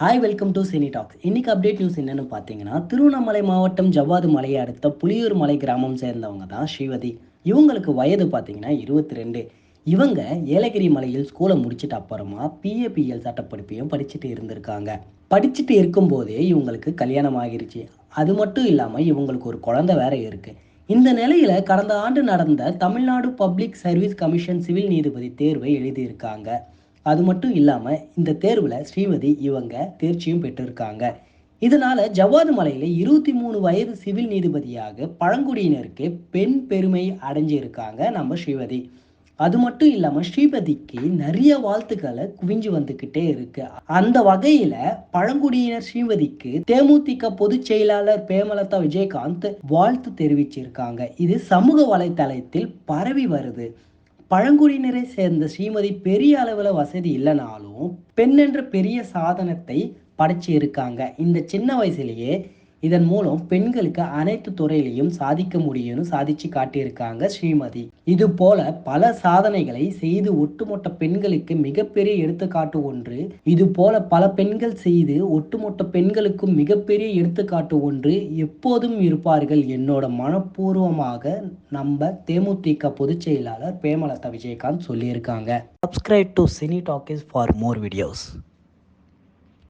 Hi welcome to cine talks இன்னைக்கு update news என்னன்னு பார்த்தீங்கன்னா திருவண்ணாமலை மாவட்டம் ஜவ்வாது மலையை அடுத்த புளியூர் மலை கிராமம் சேர்ந்தவங்க தான் ஸ்ரீவதி. இவங்களுக்கு வயது பார்த்தீங்கன்னா இருபத்தி ரெண்டு இவங்க ஏலகிரி மலையில் ஸ்கூலை முடிச்சிட்டு அப்புறமா பிஏபிஎல் சட்டப்படிப்பையும் படிச்சுட்டு இருந்திருக்காங்க. படிச்சுட்டு இருக்கும்போதே இவங்களுக்கு கல்யாணம் ஆகிருச்சு. அது மட்டும் இல்லாமல் இவங்களுக்கு ஒரு குழந்தை வேற இருக்குது இந்த நிலையில் கடந்த ஆண்டு நடந்த Tamil Nadu public service commission civil நீதிபதி தேர்வை எழுதியிருக்காங்க. அது மட்டும் இல்லாமல் இந்த தேர்வில் ஸ்ரீமதி இவங்க தேர்ச்சியும் பெற்றிருக்காங்க. இதனால ஜவ்வாது மலையில் இருபத்தி மூணு வயது சிவில் நீதிபதியாக பழங்குடியினருக்கு பெண் பெருமை அடைஞ்சிருக்காங்க நம்ம ஸ்ரீமதி. அது மட்டும் இல்லாமல் ஸ்ரீமதிக்கு நிறைய வாழ்த்துக்களை குவிஞ்சு வந்துக்கிட்டே இருக்கு. அந்த வகையில் பழங்குடியினர் ஸ்ரீமதிக்கு தேமுதிக பொதுச் செயலாளர் பிரேமலதா விஜயகாந்த் வாழ்த்து தெரிவிச்சிருக்காங்க. இது சமூக வலைத்தளத்தில் பரவி வருது. பழங்குடியினரை சேர்ந்த ஸ்ரீமதி பெரிய அளவில் வசதி இல்லைனாலும் பெண் என்ற பெரிய சாதனத்தை படைச்சு இருக்காங்க. இந்த சின்ன வயசுலேயே இதன் மூலம் பெண்களுக்கு அனைத்து துறையிலையும் சாதிக்க முடியும்னு சாதிச்சு காட்டியிருக்காங்க ஸ்ரீமதி. இது போல பல சாதனைகளை செய்து ஒட்டுமொத்த பெண்களுக்கு மிகப்பெரிய எடுத்துக்காட்டு ஒன்று இது போல பல பெண்கள் செய்து ஒட்டுமொத்த பெண்களுக்கும் மிகப்பெரிய எடுத்துக்காட்டு ஒன்று எப்போதும் இருப்பார்கள் என்னோட மனப்பூர்வமாக நம்ம தேமுதிக பொதுச் செயலாளர் பேமலதா விஜயகாந்த் சொல்லியிருக்காங்க. Subscribe to cine talkies for more videos